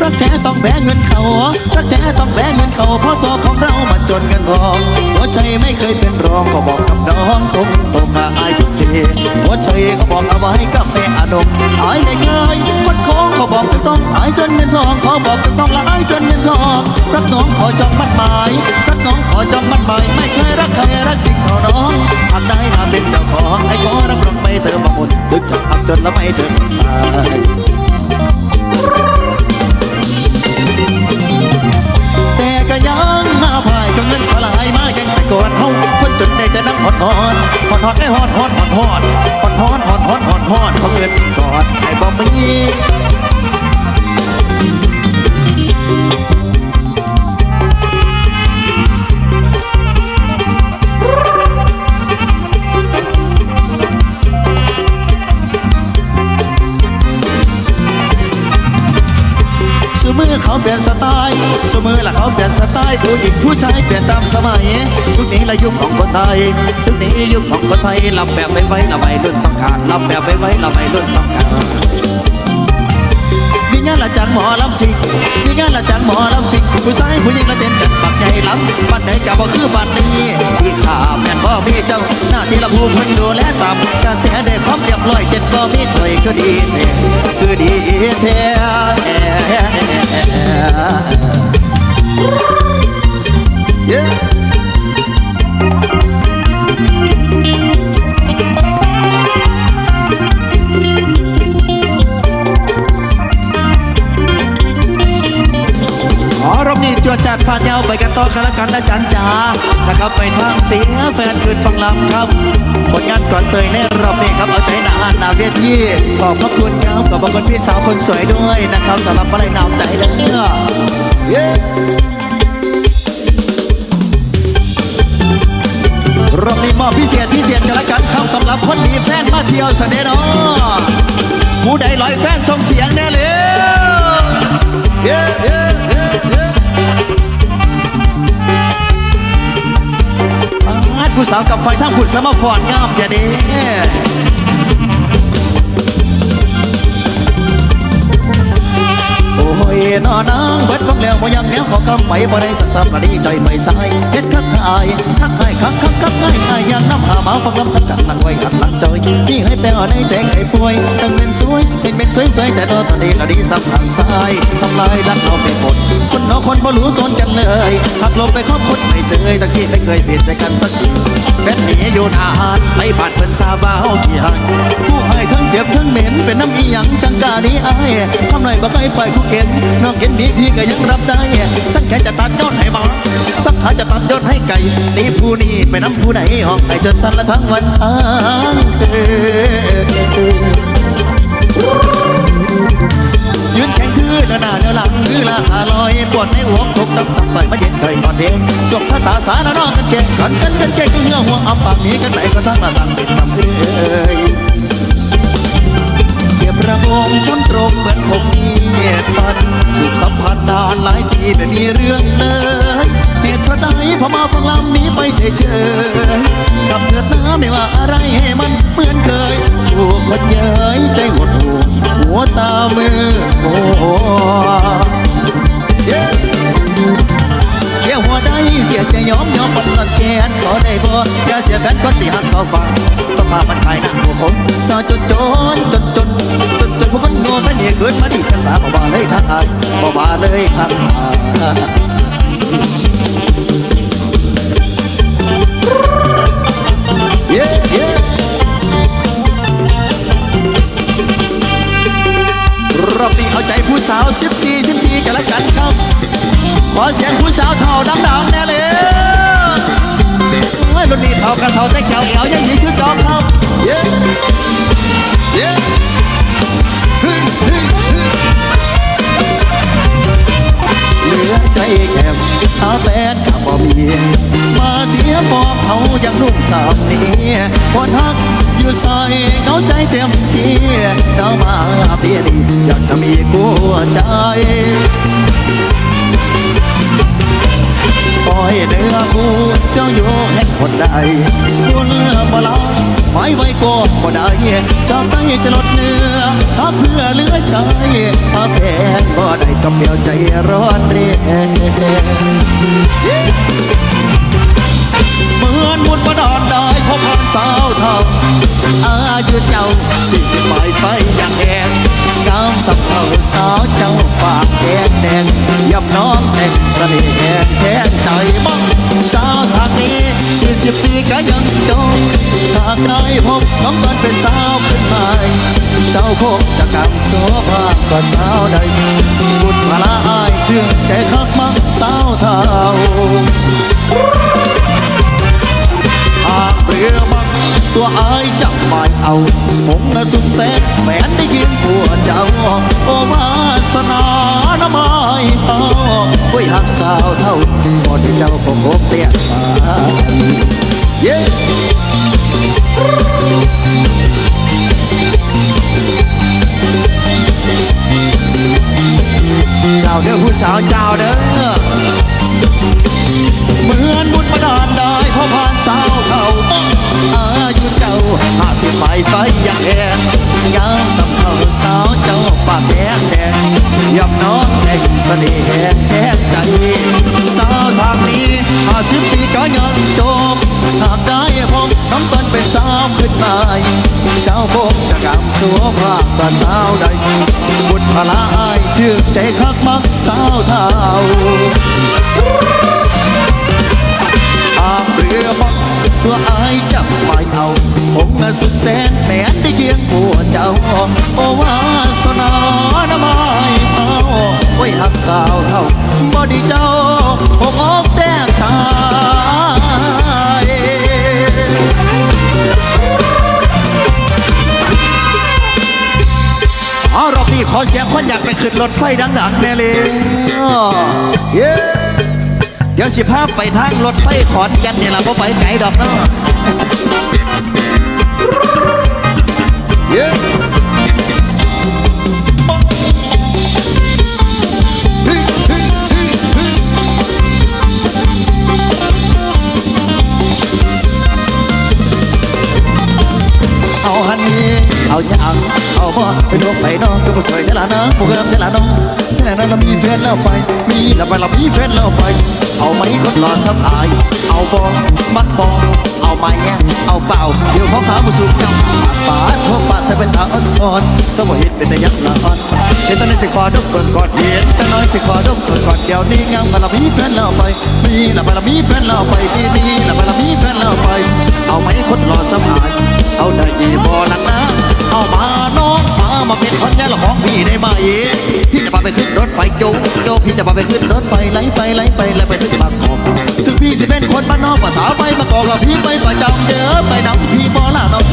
รักแท้ต้องแบกเงินเขา รักแท้ต้องแบกเงินเขา เพราะตัวของเรามาจนกันทองหัวใจไม่เคยเป็นรองก็บอกกับน้องตรงตรงๆอายทุกทีหัวใจเขาบอกเอาไว้กับแม่อานงอายได้เคยวัดของเขาบอกจะต้องอายจนเงินทองเขาบอกจะต้องละอายจนเงินทองรักน้องขอจองมัดหมายรักน้องขอจองมัดหมายไม่เคยรักใครรักจริงเท่าน้องหากได้มาเป็นเจ้าของให้ขอรับรองไม่เธอมาหมดถึงจะพักจนแล้วไม่เธอตาย อนหอนหอนได้หอดหอดหอดฮอดฮอดฮอนหอดหอดหอดหอนเพราะเงินก่อดไอ้บ่มี มือเขาเปลี่ยนสไตล์สมือละเขาเปลี่ยนสไตล์ผู้หญิงผู้ชายเปลี่ยนตามสมัยยุคนี้ละยุคของคนไทยยุคนี้ยุคของคนไทยลำแบบไว้ไว้ละไม่รุ่นต้องการลำแบบไว้ไว้ละไม่รุ่นต้องการมีงานละจากหมอลำสิมีงานละจากหมอลำสิผู้ชายผู้หญิงละเต้นกันบักใหญ่ลำบันใดกับบ่คือบันนี้อีข้าแม่นบ่อมีเจ้า หน้าที่ละผู้เพิ่นดูแลตามกระแสได้ความเรียบร้อยเจ็ดบ่มีถอยก็ดีแท้คือดีแท้ Yeah. วดจัดผ่านยาวไปกันต่อกันละกันนะจันจ๋านะครับไปทางเสียแฟนคืนฟังลำครับผลงานก่อนเตยในรอบนี้ครับเอาใจหนาหนาเวทีขอบพระคุณครับขอบพระคุณพี่สาวคนสวยด้วยนะครับสำหรับอะไรนำใจเลยเย้รอบนี้มอบพิเศษพิเศษกันละกันครับสำหรับคนมีแฟนมาเที่ยวเสน่ห์เนาะผู้ใดลอยแฟนส่งเสียงแน่เลยเย้เย้เย้เย้ ผู้สาวกับไฟทั้งผุดสมาฟอนงามอย่าเด้ ยนอนางเบิดบังแล้วบ่ยังแนวขอกำไปบ่ได้สักสับละดีใจไม่สายเฮ็ดคักทายคักให้คักคักคักง่ายง่ายยังน้ำหามาฟังลำคักกักหลังไว้ขัดหลังจอยนี่ให้แปลในใจใครป่วยตั้งเป็นสวยเห็นเป็นสวยสวยแต่ตัวตอนนี้ละดีสับทางซ้ายทำลายรักเราไปหมดคนนอกคนบ่รู้ตนกันเลยหักลงไปครอบคนไม่เจอตะกี้ไม่เคยเปลี่ยนใจกันสักทีแฟนหนีอยู่นานไปบานเพิ่นซาบาเฮากี่หันผู้ให้ทั้งเจ็บทั้งเหม็นเป็นน้ำอีหยังจังกาดีอายทำไรบ่เคยปล่อยคู่เข็นน้องเห็นดีพี่ก็ยังรับได้ สักแค่จะตัดยอดให้หมาสักขาจะตัดยอดให้ไก่นี่ผู้นี้ไปน้ำผู้ใดห้องให้จนสั้นละทั้งวันทั้งคืนยืนแข็งคือเดินหน้าเดินหลังคือลาขาลอยปวดในหัวตกตั้งตั้งไปมาเย็นเคยก่อนเด็กสวกสตาสารน้องกันเก่งกันกันกันเก่งเงื้อหัวอับปากนีกันไหนก็ทั้งมาสั่งเป็นตำเอ้ย เจ็บระบมช้ำตรงเหมือนผมมีตันถูกสัมผัสนานหลายปีไม่มีเรื่องเลยเหตุชะใดพอมาฟังลำนี้ไปเฉยๆกับเถิดน้าไม่ว่าอะไรให้มันเหมือนเคยถูกคนเย้ยใจหดหูหัวตามือโอ้ yeah. เสียหัวได้เสียใจยอมยอมปันนันแกนขอได้บ่อย่าเสียแฟนคนที่หักเขาฟังต้องพามันขายหน้าหัวคนสาวจนจนจนจนจนจนพวกคนโง่แค่นี้เกิดมาดีกันสาบ่ว่าเลยทักทายบ่ว่าเลยทักทายเย้เย้รอบนี้เอาใจผู้สาวสิบสี่สิบสี่กันละกันครับ ขอเสียงผู้สาวเท่าดังๆแน่เลยรุ่นนี้เท่ากันเท่าแต่แขวแขวยังยิงคือจอมครับเย้เย้เฮ้ยเฮ้ยเหลือใจแก้มหาแฟนกับบ่มีมาเสียฟอมเขายังนุ่มสาวนี้คนฮักอยู่ซอยเขาใจเต็มที่เขามาเพียดีอยากจะมีคู่ใจ อยเนื้อคูเจ้าอยู่แห่งคนใดคุณบ่ลาไว้ไว้ก็บ่ได้เจ้าใต้จะลดเนื้อถ้าเพื่อเหลือใจถ้าแพงบ่ได้ก็เปลี่ยวใจร้อนเรียเหมือนมุดมาดอนได้พบคนสาวเท่าอายุเจ้าสี่สิบปลายไปอย่างแดงงามสับเท่าสาวเจ้าปากแดงแดงยับน้องแต่งเสน่ห์แหงแทงใจ บปีก็ยังจงหากได้พบน้องตอนเป็นสาวขึ้นใหม่เจ้าคงจะกำโสภากว่าสาวใดบุญพลาอายเชื่อใจคักมักสาวเท่าหากเรือมังตัวอายจับไม่เอา ผมน่ะสุดแสนแฟนได้ยินผัวเจ้าโอวาสนาน้ำไม้เอาไว้หักสาวเท่าหมดที่เจ้าคงคบเตี้ยมา เย้เจ้าเด้อผู้สาวเจ้าเด้อเหมือนบุญมาดานได้พราะผ่านสาวเขาอายุเจ้าห้าสิบไปไปอย่างแอนงามสำเภาสาวเจ้าปากแดงแดงยับน้องแดงเสน่ห์ สัวภาพกว่าสาวใดบุญพลาอายชื่อใจคักมักสาวเท่าอาบเรือมักตัวอายจับไม่เอาผมสุดแสนแม้นได้เคียงผัวเจ้า โอวาสนาน้ำไม้เอาไว้หักสาวเท่าบอดีเจ้า ขึ้นรถไฟดังๆแน่เลยเย้เดี๋ยวสิพาไปทางรถไฟขอนแก่นนี่ล่ะบ่ไปไกลดอกเนาะเย้เอาฮันนี่เอาอย่าง ไปนกไปน้องก็บ่สวยเท่าละนะบ่เกิมเท่าละน้องเท่าละน้องเรามีแฟนแล้วไป มีแล้วไปเรามีแฟนแล้วไป เอาไหมคนรอสับอาย เอาบอมักบอเอาไหมเอาเปล่า เดี๋ยวเขาขาบุสุกยังป่าโทษป่าใส่เป็นตาอ่อนซอนสมหิตเป็นแต่ยักษ์ละอ่อนเห็นตอนนี้สิขอดกเปิดกอดเห็นแต่น้อยสิขอดกเปิดกอดเดี๋ยวนี้งามไปเรามีแฟนแล้วไป มีแล้วไปเรามีแฟนแล้วไปที่มีแล้วไปเรามีแฟนแล้วไป เอาไหมคนรอสับอาย เอาได้ยีบอลังนะเอามาน้อง มามาเป็นคนงานของพี่ได้ไหมพี่จะพาไปขึ้นรถไฟโจโจพี่จะพาไปขึ้นรถไฟไหลไปไหลไปไหลไปถึงบางกอกถึงพี่สิเป็นคนบ้านนอกภาษาไปมากอกกับพี่ไปประจำเด้อไปน้ำพี่บอละน้อง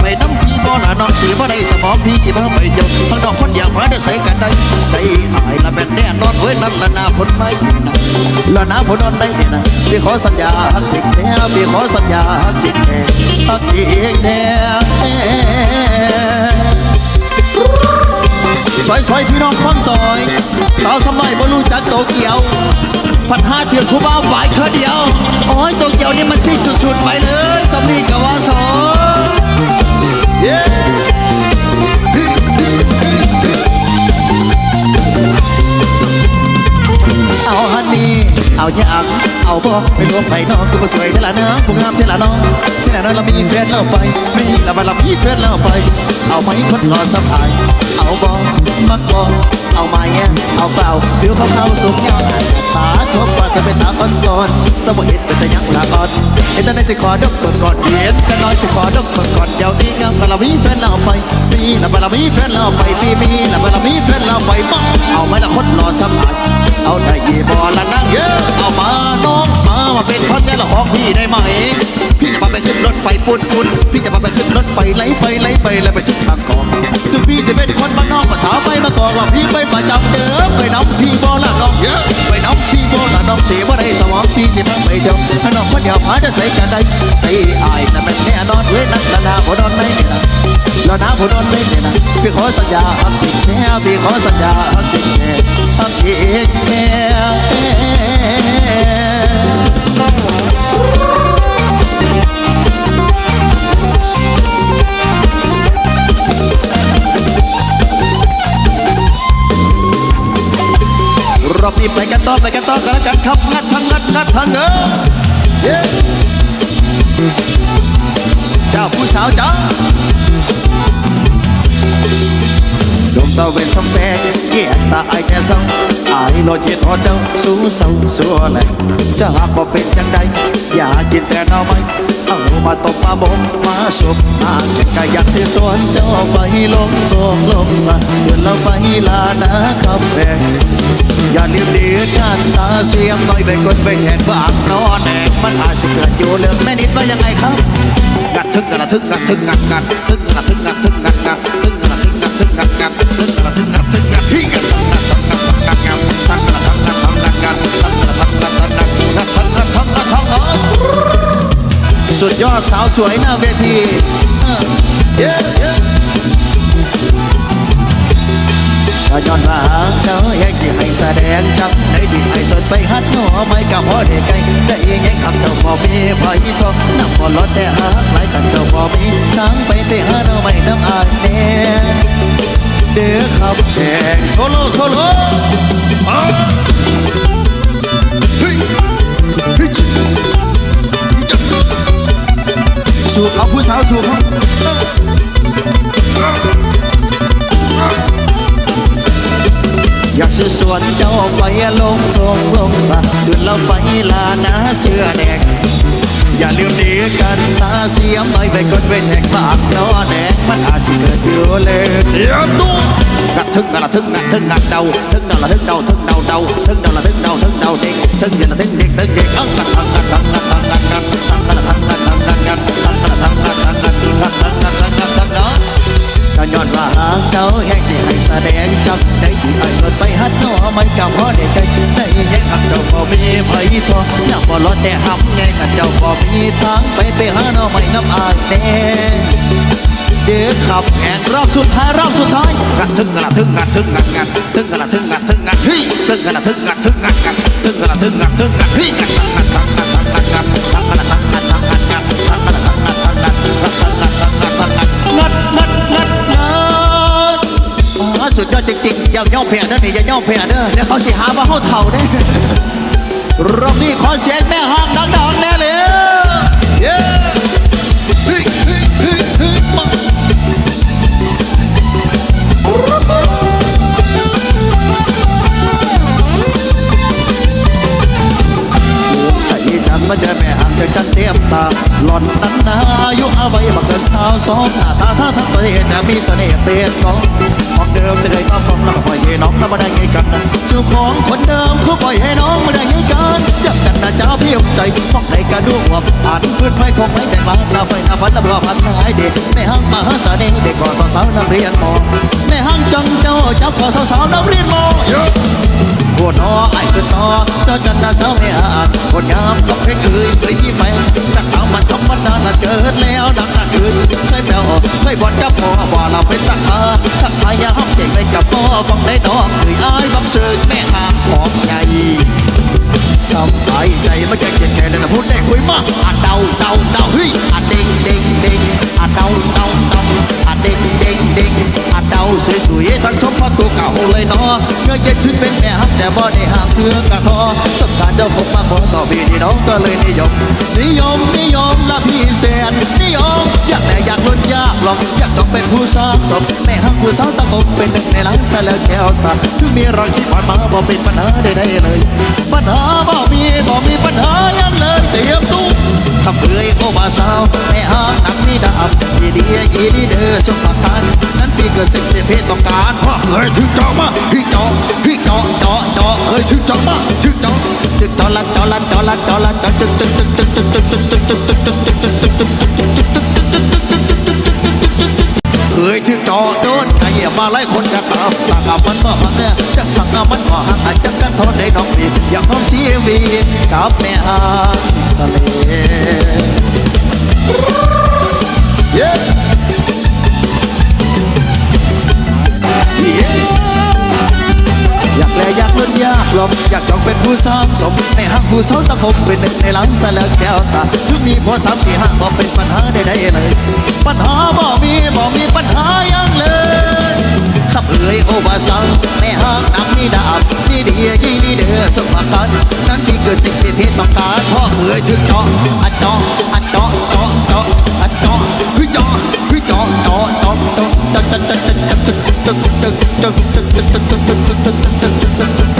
ไปน้ำพี่บอละน้องสีบ่ได้สมองพี่สิพาไปเที่ยวข้างนอกคนอยากมาได้ใส่กันได้ใจอายละเป็นแน่นอนเว้ยนั่นละนาผลไม่นะละนาผลนอนได้เนี่ยนะพี่ขอสัญญาฮักจริงแท้พี่ขอสัญญาฮักจริงแท้ฮักจริงแท้ ซอยซอยพี่น้องฟังซอย สาวสมัยบ่รู้จักโตเกียว พันห้าเถื่อนคู่บ้าหวายเธอเดียว โอ้ยโตเกียวนี่มันสิ้นสุดๆไปเลยสำนีกับว่าสองเย้เอาฮันนี่เอาอย่าง เอาบ่ไปรวมไปน้องกูบ่สวยเท่าละน้องกูงามเท่าละน้องเท่าละน้องเรามีแฟนเราไปมีเราไปเรามีแฟนเราไป เอาไหมคนรอสับอายเอาบอมักบอเอาไหมเอาเปล่าผิวเขาเข้าสูงยอดสาทบว่าจะเป็นตาอ่อนซอนสมุเห็นเป็นแต่ยังละอ่อนเห็นแต่ในสิขอดกกดกอดเย็นแต่น้อยสิขอดกกดกอดเดี๋ยวนี้งามกะเรามีแฟนเราไปมีละไปเรามีแฟนเราไปที่มีละไปเรามีแฟนเราไปบ้าเอาไหมละคนรอสับอาย เอาได้ยี่บอละนั่งเยอะเอามาน้องมามาเป็นคนงานละของพี่ได้ไหม พี่จะพาไปขึ้นรถไฟปุ่นปุ่นพี่จะพาไปขึ้นรถไฟไหลไปไหลไปแล้วไปถึงบางกอกถึงพี่สิเป็นคนบ้านนอกภาษาไปมากอกเราพี่ไปประจำเด้อไปน้ำพี่บอละน้องเยอะไปน้ำพี่บอละน้องเสียบ่ได้สมองพี่สิพาไปเดียวถ้าน้องคนเดียวพาจะใส่กันได้ใจอายนั่นมันแน่นอนเว้ยนั่นละนาบ่นอนไม่ แล้วนะผู้นอนเล่เนี่ยนะพี่ขอสัญญาทำจริงแน่พี่ขอสัญญาทำจริงแน่ทำจริงแน่รอบนี้ไปกันต่อไปกันต่อกันกันครับงัดทั้งงัดงัดทั้งเออเจ้าผู้สาวจ้า ดมตะเวนสองแสงแยกตาไอแก่เศงไอาลอยเย็นหอเจ้าสู้เศร้าสัวแหลจะหากบ่เป็นจังใดอย่ากินแต่หน่อไม้เอามาตบมาบ่มมาสบมาเก็บกายากเสียสวนเจ้าไปลงสศกลงมาเดือนเราไปลานะคำแพงอย่าลืมเดือดท่นตาเสียงใบไปกดไปแหนบากนอนแดงมันอาจจะเกิดอยู่เรื่องแม่นิดว่ายังไงครับ งัดทึกงัดทึกงัดทึกงัดงัดทึกงัดทึกงัดทึกงัดงัด สุดยอดสาวสวยหน้าเวทีเย้ ก็ย้อนมาหาเจ้าอยากสิให้แสดงจับในดีไอ้สดไปหัดหัวไม่กับหัเด็กไก่แต่ยังยังคำเจ้าบ่มีพอยี่ทองน้ำพอลดแต่หาหลายกันเจ้าบ่มีช้างไปแต่หาเราไม่น้ำอายแน่เดือขับแข่งโซโลโซโลอ๋อสู่เขาผู้สาวสู่เขา อยากซื้อสวนเจ้าไปลงทรงลงมาเขึ้นเราไฟลานาเสื้อแดงอย่าลืมดีกันตาเสียมไปไปกดไปแทกปากนอแดงมันอาจสิเกิดอยู่เลยเดี๋ยวตัวกัดทึกกัดทึกกัดทึกกัดเดาทึกเดาละทึกเดาทึกเดาเดาทึกเดาละทึกเดาทึกเดาเด็กทึกเดาละทึกเด็กทึกเด็กอังกัดอังกัดอังกัดอังกัดอังกัดอังกัดอังกัดอังกัดอังกัด ย้อนว่าหาเจ้าแห่งสิให้แสดงจับได้ที่ไอ้สดไปฮัดน้อมันกับพ่อเด็กได้ได้แห่งขับเจ้าบ่มีไผชอบอยาบ่รอแต่หำไงขับเจ้าบ่มีทางไปไปหาน้อใหม่น้ำอาแดงเดือขับแอนรอบสุดท้ายรอบสุดท้ายกัดทึ่งงัะทึ่งงัดทึ่งงัดงัดทึ่งงัะทึ่งงัดทึ่งกัดเฮ้ยทึ่งงัะทึ่งงัดทึ่งงัดงัดทึ่งงัะทึ่งงัดทึ่งงัดเฮ้ยงัดงัดงัดงัดงัดงัด ยอดจริงๆอย่าย่อแพ้เด้อนี่อย่าย่อแพ้เด้อเดี๋ยวเขาสิหาว่าเขาเท่าเด้อรอบนี้ขอเสียงแม่ห้างดังๆแน่เลยเย้มาใจจังมาเจอแม่ห่างจากฉันเตรียมตาหล่อนนั้นนาอายุอาวัยบักเกินสาวสองหน้าตาท่าทั้งประเทศนะมีเสน่ห์เตียนกองของเดิมจะได้ก็ฟังแล้วก็ปล่อยให้น้องแล้วมาได้ไงกันเจ้าของคนเดิมเขาปล่อยให้น้องมาได้ไงกันจับกันนะเจ้าเพียมใจมองในกระดูกหัวอ่านพื้นไม้คงไม่ได้มาหน้าไฟหน้าฟันน้ำรอพันหายเด็กแม่ห้างมาหาเสน่ห์เด็กกว่าสาวๆนักเรียนมองแม่ห้างจังเจ้าจับกว่าสาวๆนักเรียนมอง ปวนอไอ้ขึ้นนอเจ้าจันทร์สาวไม่อาจคนงามก็เพลงเอ่ยเคยที่ไปจากเอามันทำมันนานเกิดแล้วดังนั้นคืนเคยแปลวเคยบอดกับพ่อว่าเราเป็นตักมาทักทายาห้องเก่งไปกับพ่อฟังได้ดอกเอ่ยอ้ายบังเสิร์แม่หางของไงสบายใจไม่แก่เก่งแก่เลยนะพูดได้คุยมากอะเดาเดาเดาเฮ้ย มพอตัวเก่าเลยเนาะเงยเย็นขึ้นเป็นแม่ฮักแต่บ่ได้ห่างเพื่อกระทอสำคัญเจ้าคงมาขอต่อพี่นี่น้องก็เลยนิยม นิยมนิยมละพี่แสนนิยมอยากแต่อยากล้นยากหรอกอยากต้องเป็นผู้สร้างสมแม่ฮักผู้สาวตะกบเป็นหนึ่งในล้านแสลวแก้วตาถึงมีรอยที่ผ่านมาบ่เป็นปัญหาใดๆเลยปัญหาบ่มีบ่มีปัญหาหยังเลยเตรียมตู้ทำเบื่อโอบาสาวแม่ฮักนักมีดาบอีดีอีดีเด้อสุขภาพ นี่เกิดสิ่งที่เพศต้องการเพราะเอ้ยถึงจอมาพี่จอพี่จอจอจอเอ้ยถึงจอมาถึงจอถึงจอลันจอลันจอลันจอลันจอตึกตึกตึกตึกตึกตึกตึกตึกตึกตึกตึกตึกตึกตึกตึกตึกตึกตึกตึกเคยถึงจอโดนไอ้มาไล่คนจะตามสั่งกับมันบ่หักเนี่ยจักสั่งกับมันบ่หักอาจจะกันทนได้น้องพี่อยากพร้อมชีวิตกับแม่อาสเล Yeah. อยากแลอยากลุ้นยากลมอยากจองเป็นผู้สร้างสมในห้างผู้สาวตะคมเป็นหนึ่งในหลังสลักแก้วตาถึงมีผัวสามสี่ห้าบ่เป็นปัญหาใดๆเลย ปัญหาบ่มีบ่มีปัญหายังเลยขับเอ่ยโอบาสังในักนี่ดาบนี่เดียยี่นี่เดือสุภกันนั้นที่เกิดสิ่งที่เพศต้องการพ่อเมื่อถึงเจอะอัดเจาะอัดเจาะเจาะเจาะอัดเจาะวิจาะวิจาะเจาะเจาะเจาะจัดจอดจอดจอดจอดจอดจอดจอดจัดจัดจัดจัดจัดจัดจัด